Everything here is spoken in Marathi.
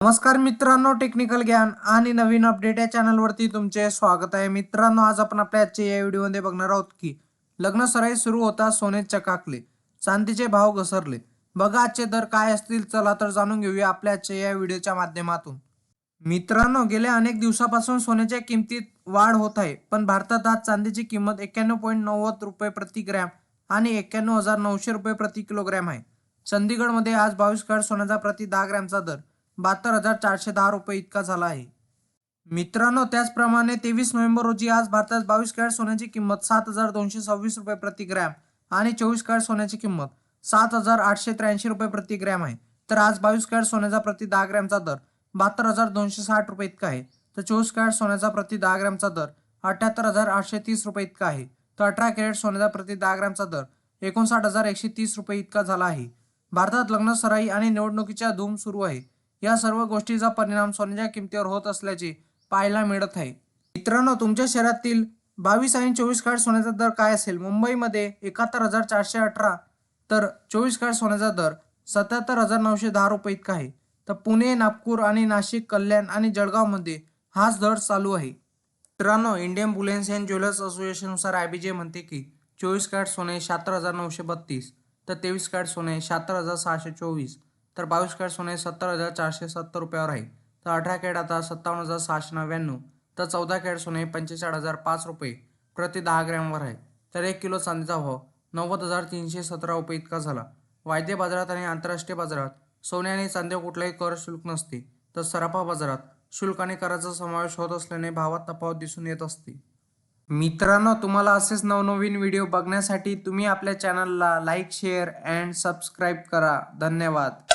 नमस्कार मित्रांनो टेक्निकल ज्ञान आणि नवीन अपडेट या चॅनलवरती तुमचे स्वागत आहे. मित्रांनो आज आपण आपल्या आजच्या या व्हिडिओमध्ये बघणार आहोत की लग्न सराई सुरू होता सोने चकाकले चांदीचे भाव घसरले. बघा आजचे दर काय असतील चला तर जाणून घेऊया आपल्या आजच्या या व्हिडिओच्या माध्यमातून. मित्रांनो गेल्या अनेक दिवसापासून सोन्याच्या किमतीत वाढ होत आहे पण भारतात आज चांदीची किंमत एक्क्याण्णव पॉईंट नव्वद रुपये प्रति ग्रॅम आणि एक्क्याण्णव हजार नऊशे रुपये प्रति किलोग्रॅम आहे. चंदीगडमध्ये आज बावीस काळ सोन्याचा प्रति दहा ग्रॅमचा दर बहात्तर हजार चारशे दहा रुपये इतका झाला आहे. मित्रांनो त्याचप्रमाणे तेवीस नोव्हेंबर रोजी आज भारतात बावीस कॅरेट सोन्याची किंमत सात हजार दोनशे सव्वीस रुपये प्रति ग्रॅम आणि चोवीस कॅरेट सोन्याची किंमत सात हजार आठशे त्र्याऐंशी रुपये प्रति ग्रॅम आहे. तर आज बावीस कॅरेट सोन्याचा प्रति दहा ग्रॅमचा दर बहात्तर हजार दोनशे साठ रुपये इतका आहे. तर चोवीस कॅरेट सोन्याचा प्रति दहा ग्रॅमचा दर अठ्याहत्तर हजार आठशे तीस रुपये इतका आहे. तर अठरा कॅरेट सोन्याचा प्रति दहा ग्रॅमचा दर एकोणसाठ हजार एकशे तीस रुपये इतका झाला आहे. भारतात लग्न सराई आणि निवडणुकीच्या धूम सुरू आहे. या सर्व गोष्टीचा परिणाम सोन्याच्या किमतीवर होत असल्याचे पाहायला मिळत आहे. मित्रांनो तुमच्या शहरातील बावीस आणि चोवीस काळ सोन्याचा दर काय असेल? मुंबईमध्ये एकाहत्तर हजार चारशे अठरा तर चोवीस काळ सोन्याचा दर सत्याहत्तर हजार नऊशे दहा रुपये इतका आहे. तर पुणे नागपूर आणि नाशिक कल्याण आणि जळगावमध्ये हाच दर चालू आहे. मित्रांनो इंडियन बुलेन्स अँड ज्वेलर्स असोसिएशननुसार आय बी जे म्हणते की चोवीस कॅरेट सोने शहात्तर हजार नऊशे बत्तीस तर तेवीस कॅरेट सोने शहात्तर हजार सहाशे चोवीस तर बावीस कॅरेट सोने सत्तर हजार चारशे सत्तर रुपयावर आहे. तर अठरा कॅरेट आता सत्तावन्न हजार सहाशे नव्याण्णव. तर चौदा कॅरेट सोने पंचेचाळीस हजार पाच रुपये प्रति दहा ग्रॅमवर आहे. तर एक किलो चांदीचा भाव नव्वद हजार तीनशे सतरा रुपये इतका झाला. वायदे बाजारात आणि आंतरराष्ट्रीय बाजारात सोने आणि चांदीवर कुठलाही कर शुल्क नसते. तर सराफा बाजारात शुल्क आणि कराचा समावेश होत असल्याने भावात तफावत दिसून येत असते. मित्रांनो तुम्हाला असेच नवनवीन व्हिडिओ बघण्यासाठी तुम्ही आपल्या चॅनलला लाईक शेअर अँड सबस्क्राईब करा. धन्यवाद.